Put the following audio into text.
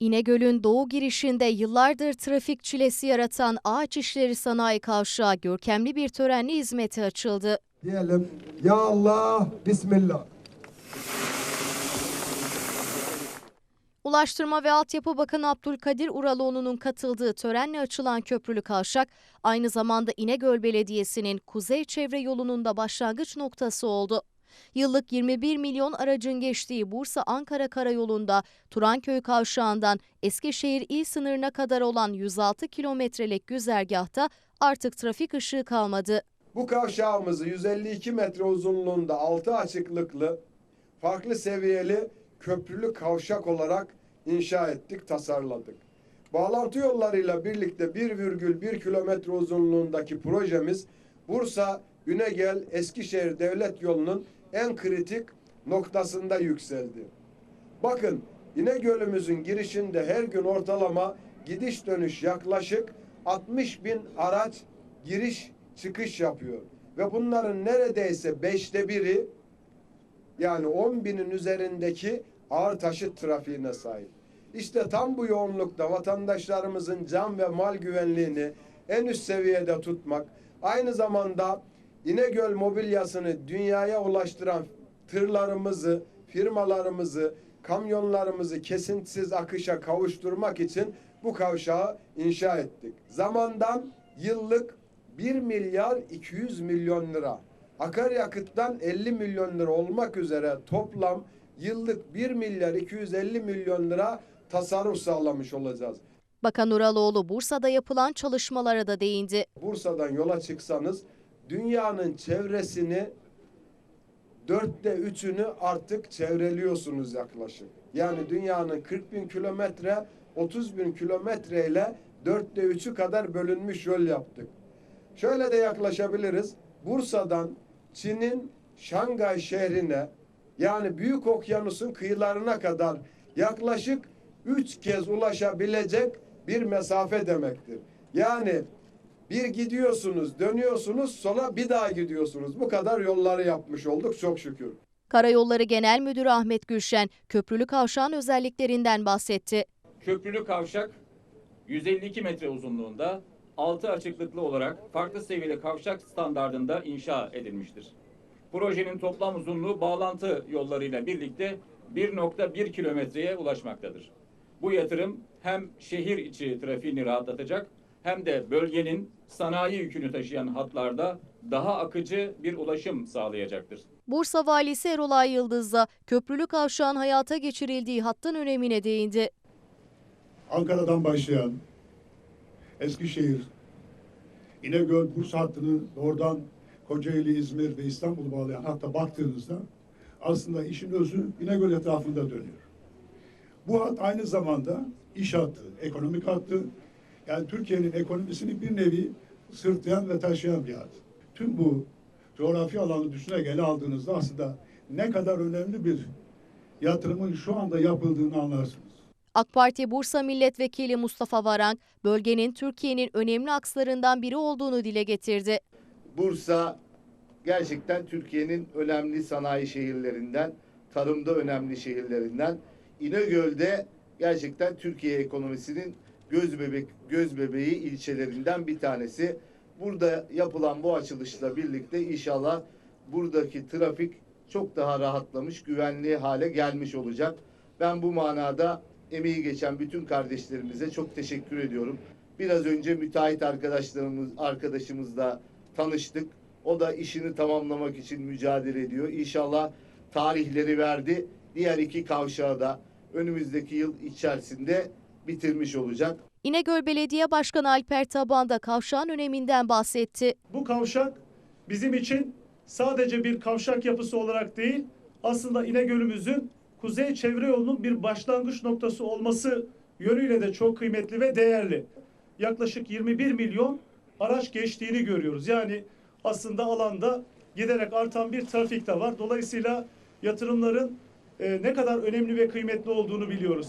İnegöl'ün doğu girişinde yıllardır trafik çilesi yaratan Ağaç İşleri Sanayi Kavşağı görkemli bir törenle hizmete açıldı. Diyelim ya Allah Bismillah. Ulaştırma ve Altyapı Bakanı Abdülkadir Uraloğlu'nun katıldığı törenle açılan köprülü kavşak aynı zamanda İnegöl Belediyesi'nin kuzey çevre yolunun da başlangıç noktası oldu. Yıllık 21 milyon aracın geçtiği Bursa-Ankara Karayolu'nda Turanköy Kavşağı'ndan Eskişehir il sınırına kadar olan 106 kilometrelik güzergahta artık trafik ışığı kalmadı. Bu kavşağımızı 152 metre uzunluğunda altı açıklıklı farklı seviyeli köprülü kavşak olarak inşa ettik, tasarladık. Bağlantı yollarıyla birlikte 1,1 kilometre uzunluğundaki projemiz Bursa Ünegel Eskişehir Devlet Yolu'nun en kritik noktasında yükseldi. Bakın İnegöl'ümüzün girişinde her gün ortalama gidiş dönüş yaklaşık 60 bin araç giriş çıkış yapıyor. Ve bunların neredeyse beşte biri yani 10 binin üzerindeki ağır taşıt trafiğine sahip. İşte tam bu yoğunlukta vatandaşlarımızın can ve mal güvenliğini en üst seviyede tutmak, aynı zamanda İnegöl mobilyasını dünyaya ulaştıran tırlarımızı, firmalarımızı, kamyonlarımızı kesintisiz akışa kavuşturmak için bu kavşağı inşa ettik. Zamandan yıllık 1 milyar 200 milyon lira, akaryakıttan 50 milyon lira olmak üzere toplam yıllık 1 milyar 250 milyon lira tasarruf sağlamış olacağız. Bakan Uraloğlu Bursa'da yapılan çalışmalara da değindi. Bursa'dan yola çıksanız dünyanın çevresini dörtte üçünü artık çevreliyorsunuz yaklaşık. Yani dünyanın 40 bin kilometre 30 bin kilometre ile dörtte üçü kadar bölünmüş yol yaptık. Şöyle de yaklaşabiliriz. Bursa'dan Çin'in Şangay şehrine yani Büyük Okyanus'un kıyılarına kadar yaklaşık üç kez ulaşabilecek bir mesafe demektir. Yani bir gidiyorsunuz, dönüyorsunuz, sonra bir daha gidiyorsunuz. Bu kadar yolları yapmış olduk çok şükür. Karayolları Genel Müdürü Ahmet Gülşen, köprülü kavşağın özelliklerinden bahsetti. Köprülü kavşak 152 metre uzunluğunda 6 açıklıklı olarak farklı seviyeli kavşak standardında inşa edilmiştir. Projenin toplam uzunluğu bağlantı yollarıyla birlikte 1.1 kilometreye ulaşmaktadır. Bu yatırım hem şehir içi trafiğini rahatlatacak hem de bölgenin sanayi yükünü taşıyan hatlarda daha akıcı bir ulaşım sağlayacaktır. Bursa Valisi Erolay Yıldız da köprülü kavşağın hayata geçirildiği hattın önemine değindi. Ankara'dan başlayan Eskişehir, İnegöl, Bursa hattını doğrudan Kocaeli, İzmir ve İstanbul'u bağlayan hatta baktığınızda aslında işin özü İnegöl etrafında dönüyor. Bu hat aynı zamanda iş hattı, ekonomik hattı, yani Türkiye'nin ekonomisini bir nevi sırtlayan ve taşıyan bir hat. Tüm bu coğrafi alanı düşünerek ele aldığınızda aslında ne kadar önemli bir yatırımın şu anda yapıldığını anlarsınız. AK Parti Bursa Milletvekili Mustafa Varank, bölgenin Türkiye'nin önemli akslarından biri olduğunu dile getirdi. Bursa gerçekten Türkiye'nin önemli sanayi şehirlerinden, tarımda önemli şehirlerinden. İnegöl'de gerçekten Türkiye ekonomisinin göz bebek göz bebeği ilçelerinden bir tanesi. Burada yapılan bu açılışla birlikte inşallah buradaki trafik çok daha rahatlamış, güvenli hale gelmiş olacak. Ben bu manada emeği geçen bütün kardeşlerimize çok teşekkür ediyorum. Biraz önce müteahhit arkadaşlarımız arkadaşımızla tanıştık. O da işini tamamlamak için mücadele ediyor. İnşallah tarihleri verdi. Diğer iki kavşağı da önümüzdeki yıl içerisinde bitirmiş olacak. İnegöl Belediye Başkanı Alper Taban da kavşağın öneminden bahsetti. Bu kavşak bizim için sadece bir kavşak yapısı olarak değil, aslında İnegöl'ümüzün kuzey çevre yolunun bir başlangıç noktası olması yönüyle de çok kıymetli ve değerli. Yaklaşık 21 milyon araç geçtiğini görüyoruz. Yani aslında alanda giderek artan bir trafik de var. Dolayısıyla yatırımların e, ne kadar önemli ve kıymetli olduğunu biliyoruz.